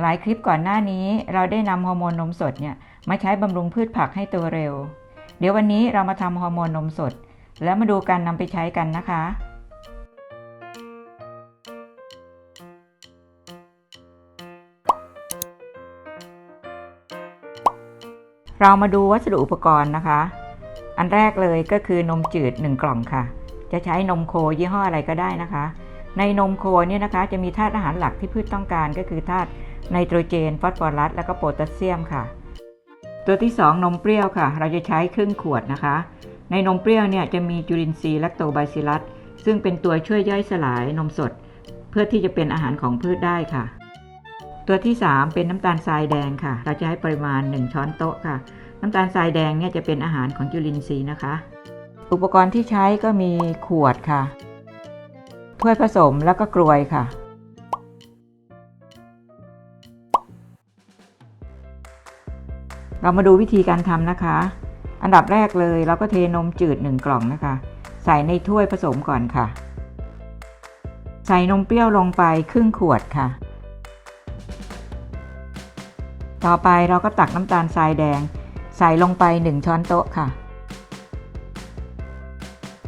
หลายคลิปก่อนหน้านี้เราได้นำฮอร์โมนนมสดเนี่ยมาใช้บำรุงพืชผักให้โตเร็ว เดี๋ยววันนี้เรามาทำฮอร์โมนนมสด แล้วมาดูการนำไปใช้กันนะคะ เรามาดูวัสดุอุปกรณ์นะคะ อันแรกเลยก็คือนมจืด 1 กล่องค่ะ จะใช้นมโคยี่ห้ออะไรก็ได้นะคะ ในนมโคเนี่ยนะคะจะมีธาตุอาหารหลักที่พืชต้องการก็คือธาตุ ไนโตรเจน ฟอสฟอรัส และก็โพแทสเซียมค่ะ ตัวที่ 2 นมเปรี้ยวค่ะ เราจะใช้ครึ่งขวดนะคะ ในนมเปรี้ยวเนี่ยจะมีจุลินทรีย์แลคโตไบซิลัส ซึ่งเป็นตัวช่วยย่อยสลายนมสด เพื่อที่จะเป็นอาหารของพืชได้ค่ะ ตัวที่ 3 เป็นน้ำตาลทรายแดงค่ะ เราจะให้ปริมาณ 1 ช้อนโต๊ะค่ะ น้ำตาลทรายแดงเนี่ยจะเป็นอาหารของจุลินทรีย์นะคะ อุปกรณ์ที่ใช้ก็มีขวดค่ะถ้วยผสมแล้วก็กรวยค่ะ เรามาดูวิธีการทำนะคะ อันดับแรกเลยเราก็เทนมจืด 1 กล่องนะคะ ใส่ในถ้วยผสมก่อนค่ะ ใส่นมเปรี้ยวลงไปครึ่งขวดค่ะ ต่อไปเราก็ตักน้ำตาลทรายแดง ใส่ลงไป 1 ช้อนโต๊ะค่ะ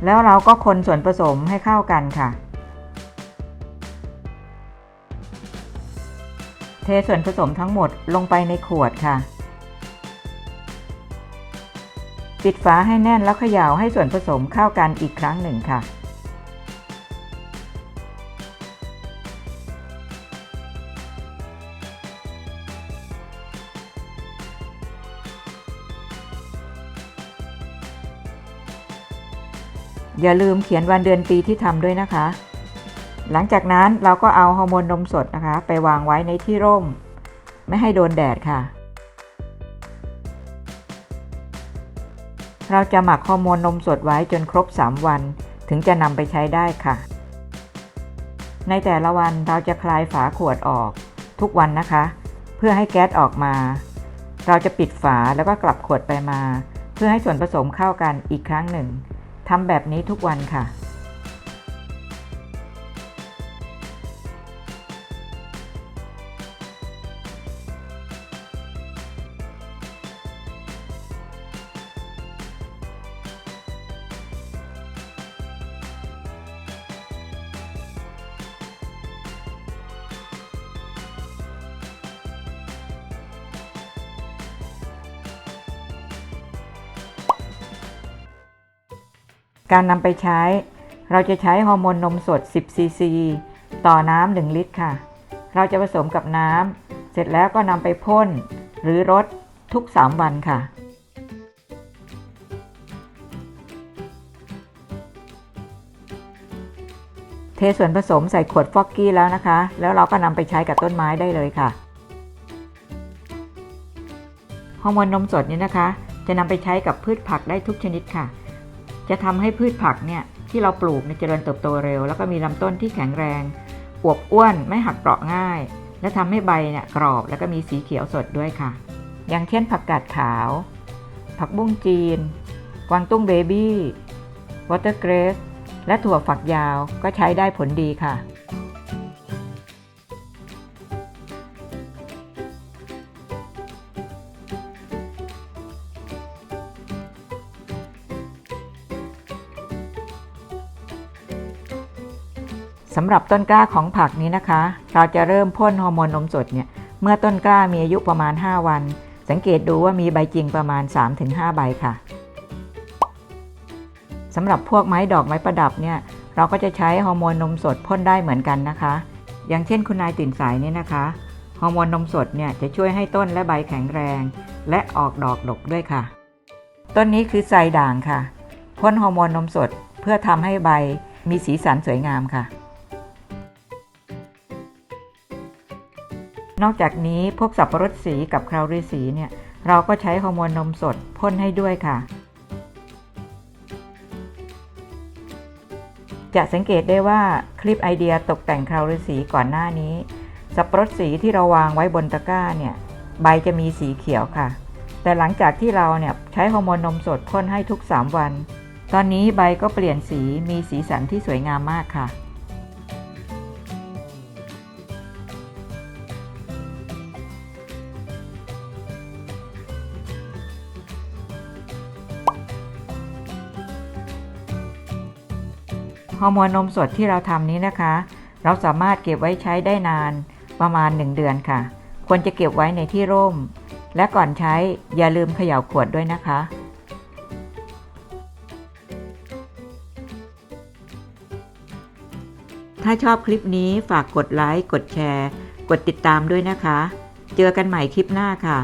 แล้วเราก็คนส่วนผสมให้เข้ากันค่ะ เทส่วนผสมทั้งหมดลงไปในขวดค่ะ ปิดฝาให้แน่นแล้วเขย่าให้ส่วนผสมเข้ากันอีกครั้งหนึ่งค่ะ อย่าลืมเขียนวันเดือนปีที่ทำด้วยนะคะ หลังจากนั้นเราก็เอาฮอร์โมนนมสดนะคะ ไปวางไว้ในที่ร่ม ไม่ให้โดนแดดค่ะ เราจะหมักฮอร์โมนนมสดไว้จนครบ 3 วัน ถึงจะนำไปใช้ได้ค่ะ ในแต่ละวันเราจะคลายฝาขวดออก ทุกวันนะคะ เพื่อให้แก๊สออกมา เราจะปิดฝาแล้วก็กลับขวดไปมา เพื่อให้ส่วนผสมเข้ากันอีกครั้งหนึ่งทำแบบนี้ทุกวันค่ะ การนำไปใช้ เราจะใช้ฮอร์โมนนมสด 10 ซีซี ต่อน้ำ 1 ลิตรค่ะ เราจะผสมกับน้ำ เสร็จแล้วก็นำไปพ่น หรือรดทุก 3 วันค่ะเทส่วนผสมใส่ขวดฟอกกี้แล้วนะคะ แล้วเราก็นำไปใช้กับต้นไม้ได้เลยค่ะ ฮอร์โมนนมสดนี้นะคะ จะนำไปใช้กับพืชผักได้ทุกชนิดค่ะ จะทำให้พืชผักเนี่ยที่เราปลูกในยเจริญเติบโตเร็ว แล้วก็มีลำต้นที่แข็งแรงอวบอ้วนไม่หักเปราะง่าย และทำให้ใบเนี่ยกรอบแล้วก็มีสีเขียวสดด้วยค่ะ อย่างเช่นผักกาดขาว ผักบุ้งจีน กวางตุ้งเบบี้วอเตอร์เกรสและถั่วฝักยาวก็ใช้ได้ผลดีค่ะ สำหรับต้นกล้าของผักนี้นะคะ เราจะเริ่มพ่นฮอร์โมนนมสดเนี่ยเมื่อต้นกล้ามีอายุประมาณ 5 วัน สังเกตดูว่ามีใบจริงประมาณ 3-5 ใบค่ะสำหรับพวกไม้ดอกไม้ประดับเนี่ยเราก็จะใช้ฮอร์โมนนมสดพ่นได้เหมือนกันนะคะ อย่างเช่นคุณนายตื่นสายนี่นะคะฮอร์โมนนมสดเนี่ยจะช่วยให้ต้นและใบแข็งแรง และออกดอกดกด้วยค่ะ ต้นนี้คือไซด่างค่ะพ่นฮอร์โมนนมสดเพื่อทำให้ใบมีสีสันสวยงามค่ะ นอกจากนี้พวกสับปะรดสีกับคราวฤาษีเนี่ยเราก็ใช้ฮอร์โมนนมสดพ่นให้ด้วยค่ะ จะสังเกตได้ว่าคลิปไอเดียตกแต่งคราวฤาษีก่อนหน้านี้ สับปะรดสีที่เราวางไว้บนตะกร้าเนี่ยใบจะมีสีเขียวค่ะ แต่หลังจากที่เราเนี่ยใช้ฮอร์โมนนมสดพ่นให้ทุก 3 วัน ตอนนี้ใบก็เปลี่ยนสีมีสีสันที่สวยงามมากค่ะ อร์โมนนมสดที่เราทำนี้นะคะ เราสามารถเก็บไว้ใช้ได้นานประมาณ 1 เดือนค่ะ ควรจะเก็บไว้ในที่ร่ม และก่อนใช้อย่าลืมเขย่าขวดด้วยนะคะ ถ้าชอบคลิปนี้ฝากกดไลค์ กดแชร์ กดติดตามด้วยนะคะ เจอกันใหม่คลิปหน้าค่ะ